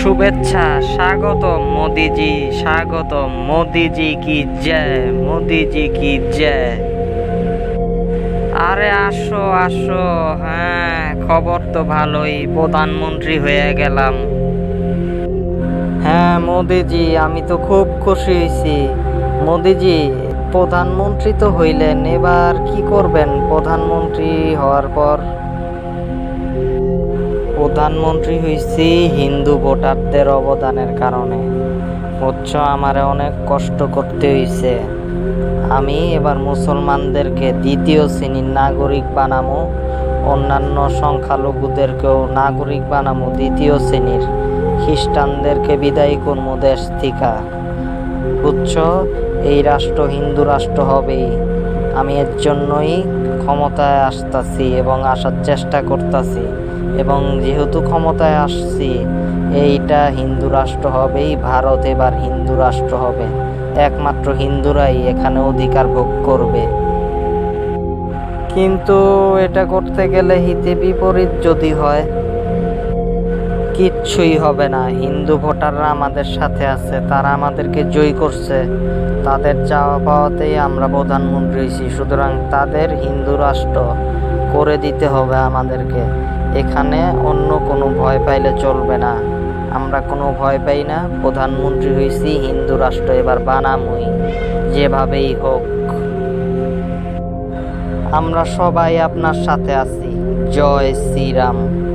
শুভেচ্ছা, স্বাগত মোদিজি স্বাগত মোদিজি কি জয়, মোদিজি কি জয়। আরে আসো আসো হ্যাঁ খবর তো ভালোই, প্রধানমন্ত্রী হয়ে গেলাম। হ্যাঁ মোদিজি, আমি তো খুব খুশি হয়েছি। মোদিজি, প্রধানমন্ত্রী তো হইলেন, এবার কি করবেন? প্রধানমন্ত্রী হওয়ার পর প্রধানমন্ত্রী হয়েছি হিন্দু ভোটারদের অবদানের কারণে। বুঝছ আমারে অনেক কষ্ট করতে হয়েছে আমি এবার মুসলমানদেরকে দ্বিতীয় শ্রেণির নাগরিক বানামো, অন্যান্য সংখ্যালঘুদেরকেও নাগরিক বানামো দ্বিতীয় শ্রেণির। খ্রিস্টানদেরকে বিদায় করব দেশ থিকা। বুঝছ এই রাষ্ট্র হিন্দু রাষ্ট্র হবেই। আমি এর জন্যই ক্ষমতায় আসতাছি এবং আসার চেষ্টা করতাছি। এবং যেহেতু ক্ষমতায় আসছি, এইটা হিন্দু রাষ্ট্র হবেই, ভারত এবার হিন্দু রাষ্ট্র হবে। একমাত্র হিন্দুরাই এখানে অধিকার ভোগ করবে। কিন্তু এটা করতে গেলে হিতে বিপরীত যদি হয় কিচ্ছুই হবে না। হিন্দু ভোটাররা আমাদের সাথে আছে, তারা আমাদেরকে জয়ী করছে। তাদের চাওয়া পাওয়াতেই আমরা প্রধানমন্ত্রী হয়েছি, সুতরাং তাদের হিন্দু রাষ্ট্র করে দিতে হবে আমাদেরকে। এখানে অন্য কোনো ভয় পাইলে চলবে না। আমরা কোনো ভয় পাই না, প্রধানমন্ত্রী হয়েছি, হিন্দু রাষ্ট্র এবার বানামই, যেভাবেই হোক। আমরা সবাই আপনার সাথে আছি। জয় শ্রীরাম।